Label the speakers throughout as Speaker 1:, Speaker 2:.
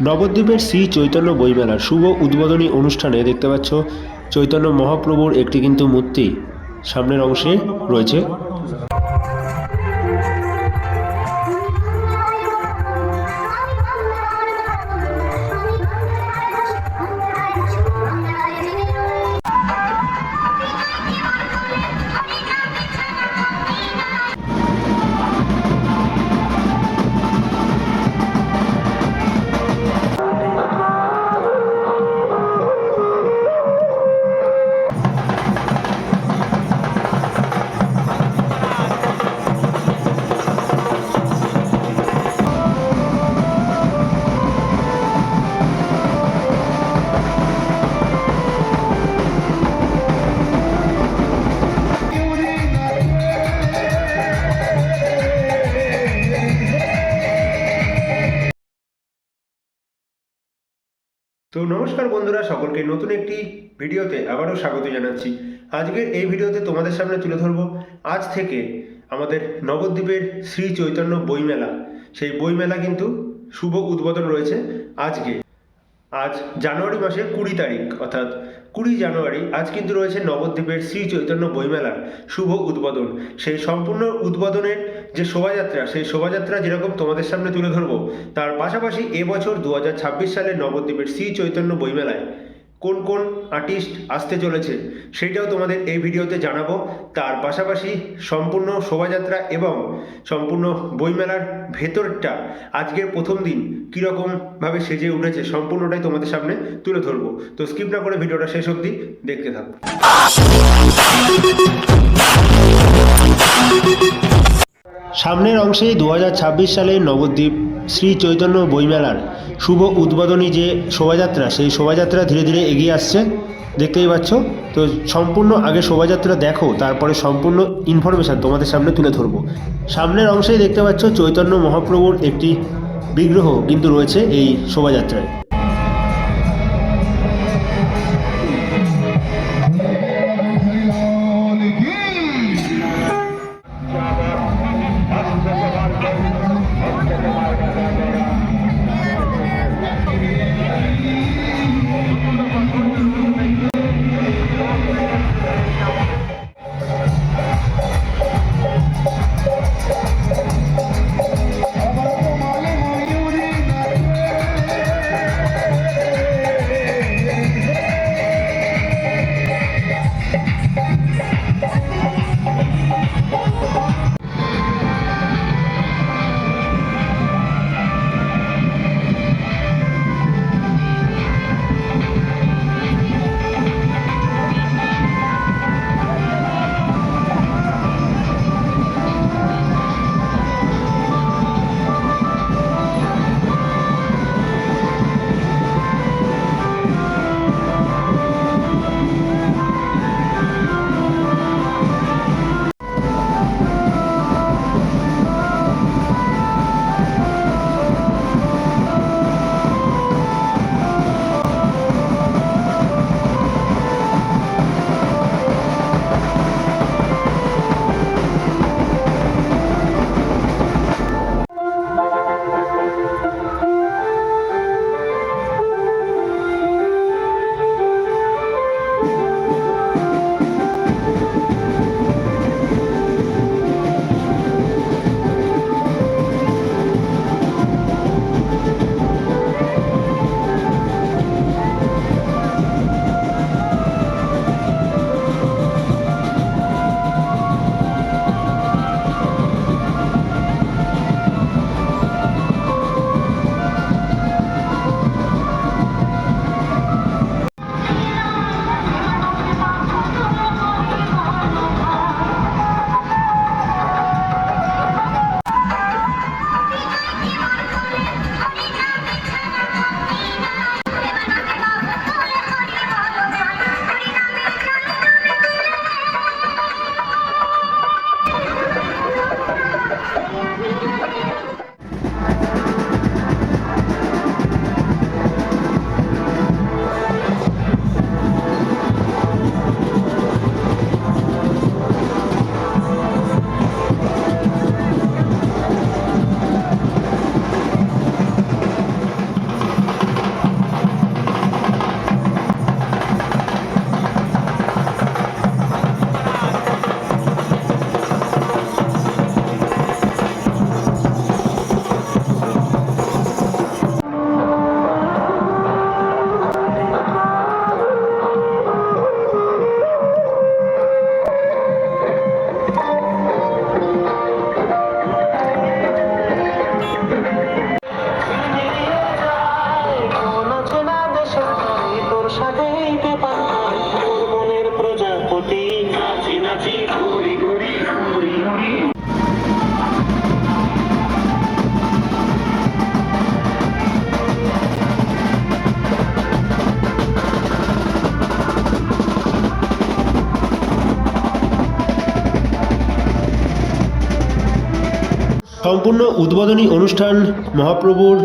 Speaker 1: নবদ্বীপের শ্রী চৈতন্য বইমেলার শুভ উদ্বোধনী অনুষ্ঠানে দেখতে পাচ্ছ চৈতন্য মহাপ্রভুর একটি কিন্তু মূর্তি। সামনের অংশে রয়েছে। নমস্কার বন্ধুরা, সকলকে নতুন একটি ভিডিওতে আবারও স্বাগত জানাচ্ছি। আজকের এই ভিডিওতে তোমাদের সামনে তুলে ধরবো আজ থেকে আমাদের নবদ্বীপের শ্রী চৈতন্য বইমেলা। সেই বইমেলা কিন্তু শুভ উদ্বোধন রয়েছে আজকে। আজ জানুয়ারি মাসের কুড়ি তারিখ, অর্থাৎ কুড়ি জানুয়ারি, আজ কিন্তু রয়েছে নবদ্বীপের শ্রী চৈতন্য বইমেলার শুভ উদ্বোধন। সেই সম্পূর্ণ উদ্বোধনের যে শোভাযাত্রা, সেই শোভাযাত্রা যেরকম তোমাদের সামনে তুলে ধরবো, তার পাশাপাশি এবছর দু হাজার ছাব্বিশ সালে নবদ্বীপের শ্রী চৈতন্য বইমেলায় কোন কোন আর্টিস্ট আসতে চলেছে সেটাও তোমাদের এই ভিডিওতে জানাব। তার পাশাপাশি সম্পূর্ণ শোভাযাত্রা এবং সম্পূর্ণ বইমেলার ভেতরটা আজকের প্রথম দিন কীরকমভাবে সেজে উঠেছে, সম্পূর্ণটাই তোমাদের সামনে তুলে ধরবো। তো স্কিপ না করে ভিডিওটা শেষ অবধি দেখতে থাকো। সামনের অংশেই দু সালে নবদ্বীপ শ্রী চৈতন্য বইমেলার শুভ উদ্বোধনী যে শোভাযাত্রা, সেই শোভাযাত্রা ধীরে ধীরে এগিয়ে আসছে। দেখতেই পাচ্ছ? তো সম্পূর্ণ আগে শোভাযাত্রা দেখো, তারপরে সম্পূর্ণ ইনফরমেশান তোমাদের সামনে তুলে ধরবো। সামনের অংশেই দেখতে পাচ্ছ চৈতন্য মহাপ্রভুর একটি বিগ্রহ কিন্তু রয়েছে এই শোভাযাত্রায়। সম্পূর্ণ উদ্বোধনী অনুষ্ঠান মহাপ্রভুর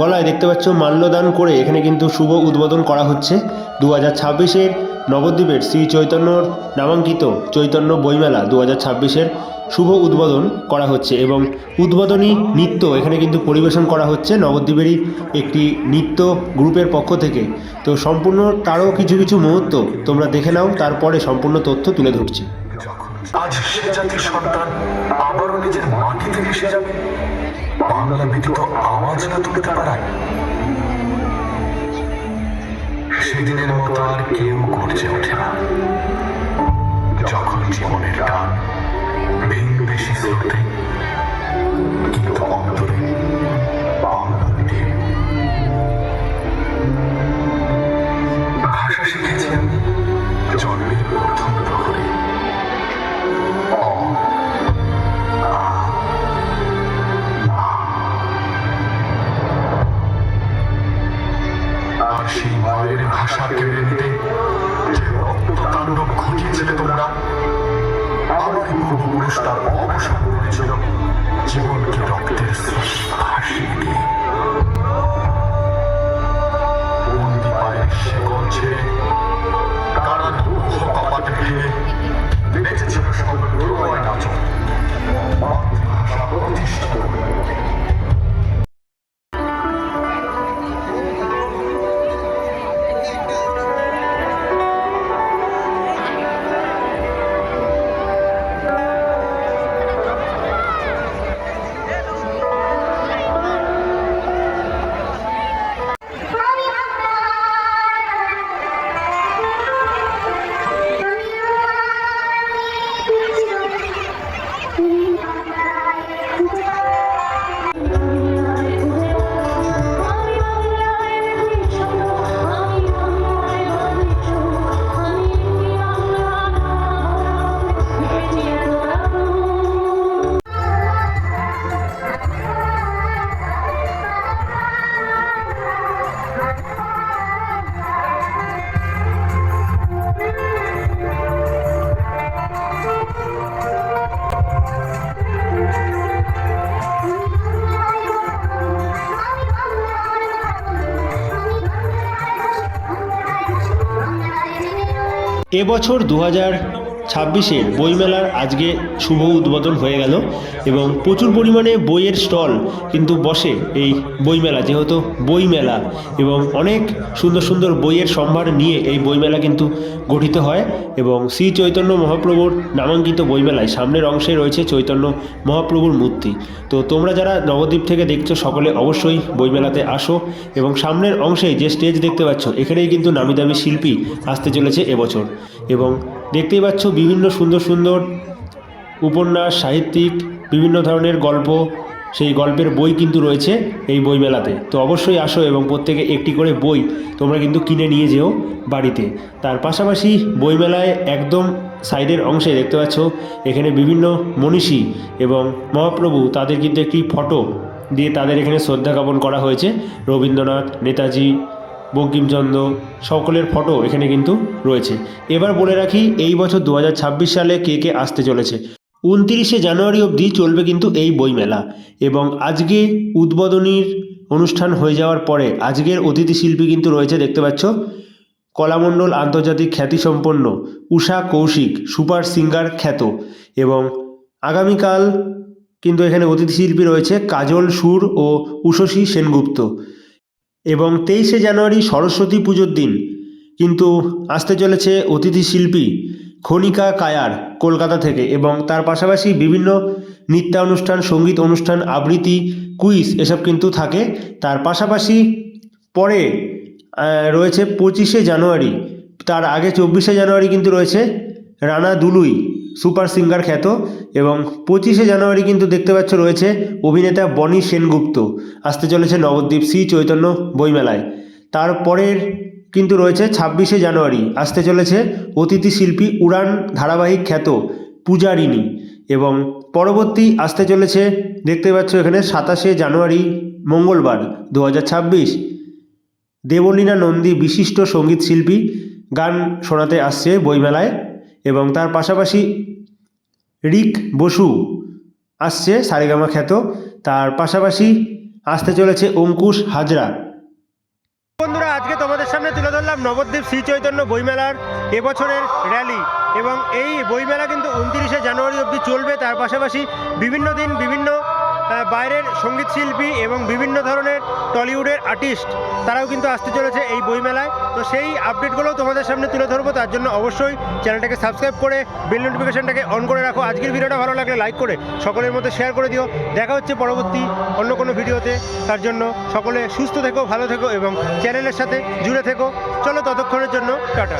Speaker 1: গলায় দেখতে পাচ্ছ মাল্যদান করে এখানে কিন্তু শুভ উদ্বোধন করা হচ্ছে। দু হাজার ছাব্বিশের নবদ্বীপের শ্রী চৈতন্যর নামাঙ্কিত চৈতন্য বইমেলা দু হাজার ছাব্বিশের শুভ উদ্বোধন করা হচ্ছে এবং উদ্বোধনী নৃত্য এখানে কিন্তু পরিবেশন করা হচ্ছে নবদ্বীপেরই একটি নৃত্য গ্রুপের পক্ষ থেকে। তো সম্পূর্ণ তারও কিছু কিছু মুহূর্ত তোমরা দেখে নাও, তারপরে সম্পূর্ণ তথ্য তুলে ধরছি।
Speaker 2: আজ সে জাতির সন্তান আবারও নিজের মাটিতে মিশে যাবে। বাংলা ব্যতীত আওয়াজ না তুলতে পারায় সেদিনের মতো আর কেউ করছে ওঠে না। যখন জীবনের টান ভিন্ন বেশি স্রোতে
Speaker 1: এবছর দু হাজার ছাব্বিশের বইমেলার আজকে শুভ উদ্বোধন হয়ে গেল এবং প্রচুর পরিমাণে বইয়ের স্টল কিন্তু বসে এই বইমেলা, যেহেতু বইমেলা এবং অনেক সুন্দর সুন্দর বইয়ের সম্ভার নিয়ে এই বইমেলা কিন্তু গঠিত হয় এবং শ্রী চৈতন্য মহাপ্রভুর নামাঙ্কিত বইমেলায় সামনের অংশে রয়েছে চৈতন্য মহাপ্রভুর মূর্তি। তো তোমরা যারা নবদ্বীপ থেকে দেখছ সকলে অবশ্যই বইমেলাতে আসো এবং সামনের অংশে যে স্টেজ দেখতে পাচ্ছ, এখানেই কিন্তু নামি দামি শিল্পী আসতে চলেছে এবছর এবং দেখতেই পাচ্ছ বিভিন্ন সুন্দর সুন্দর উপন্যাস, সাহিত্যিক, বিভিন্ন ধরনের গল্প। সেই গল্পের বই কিন্তু রয়েছে এই বইমেলাতে। তো অবশ্যই আসো এবং প্রত্যেকে একটি করে বই তোমরা কিন্তু কিনে নিয়ে যেও বাড়িতে। তার পাশাপাশি বইমেলায় একদম সাইডের অংশে দেখতে পাচ্ছ এখানে বিভিন্ন মনীষী এবং মহাপ্রভু তাদের কিন্তু একটি ফটো দিয়ে তাদের এখানে শ্রদ্ধা জ্ঞাপন করা হয়েছে। রবীন্দ্রনাথ, নেতাজি বঙ্কিমচন্দ্র সকলের ফটো এখানে কিন্তু রয়েছে। এবার বলে রাখি, এই বছর দু হাজার ছাব্বিশ সালে কে কে আসতে চলেছে? উনতিরিশে জানুয়ারি অবধি চলবে কিন্তু এই বইমেলা এবং আজকে উদ্বোধনীর অনুষ্ঠান হয়ে যাওয়ার পরে আজকের অতিথি শিল্পী কিন্তু রয়েছে, দেখতে পাচ্ছ? কলামণ্ডল আন্তর্জাতিক খ্যাতিসম্পন্ন উষা কৌশিক, সুপার সিঙ্গার খ্যাত এবং আগামীকাল কিন্তু এখানে অতিথি শিল্পী রয়েছে কাজল সুর ও উষসী সেনগুপ্ত। এবং তেইশে জানুয়ারি সরস্বতী পুজোর দিন। কিন্তু আসতে চলেছে অতিথি শিল্পী খনিকা কায়ার কলকাতা থেকে এবং তার পাশাপাশি বিভিন্ন নৃত্যানুষ্ঠান, সংগীত অনুষ্ঠান, আবৃত্তি, কুইজ এসব কিন্তু থাকে। তার পাশাপাশি পরে রয়েছে পঁচিশে জানুয়ারি। তার আগে চব্বিশে জানুয়ারি কিন্তু রয়েছে রানা দুলুই। সুপার সিঙ্গার খ্যাত এবং পঁচিশে জানুয়ারি কিন্তু দেখতে পাচ্ছ রয়েছে অভিনেতা বনি সেনগুপ্ত। আসতে চলেছে নবদ্বীপ শ্রী চৈতন্য বইমেলায়। তারপরের কিন্তু রয়েছে ছাব্বিশে জানুয়ারি। আসতে চলেছে অতিথি শিল্পী উড়ান ধারাবাহিক খ্যাত পূজারিণী এবং পরবর্তী আসতে চলেছে দেখতে পাচ্ছ এখানে সাতাশে জানুয়ারি মঙ্গলবার দু হাজার ছাব্বিশ। দেবলীনা নন্দী বিশিষ্ট সংগীত শিল্পী। গান শোনাতে আসছে বইমেলায়। এবং তার পাশাপাশি রিক বসু আসছে, সারেগামা খ্যাত। তার পাশাপাশি আসতে চলেছে অঙ্কুশ হাজরা। বন্ধুরা, আজকে তোমাদের সামনে তুলে ধরলাম নবদ্বীপ শ্রী চৈতন্য বইমেলার এবছরের র্যালি এবং এই বইমেলা কিন্তু উনত্রিশে জানুয়ারি অবধি চলবে। তার পাশাপাশি বিভিন্ন দিন বিভিন্ন বাইরের সংগীত শিল্পী এবং বিভিন্ন ধরনের টলিউডের আর্টিস্ট, তারাও কিন্তু আসতে চলেছে এই বইমেলায়। তো সেই আপডেটগুলোও তোমাদের সামনে তুলে ধরবো, তার জন্য অবশ্যই চ্যানেলটাকে সাবস্ক্রাইব করে বেল নোটিফিকেশনটাকে অন করে রাখো। আজকের ভিডিওটা ভালো লাগলে লাইক করে সকলের মধ্যে শেয়ার করে দিও। দেখা হচ্ছে পরবর্তী অন্য কোনো ভিডিওতে। তার জন্য সকলে সুস্থ থেকো, ভালো থেকো এবং চ্যানেলের সাথে জুড়ে থেকো। চলো ততক্ষণের জন্য, টাটা।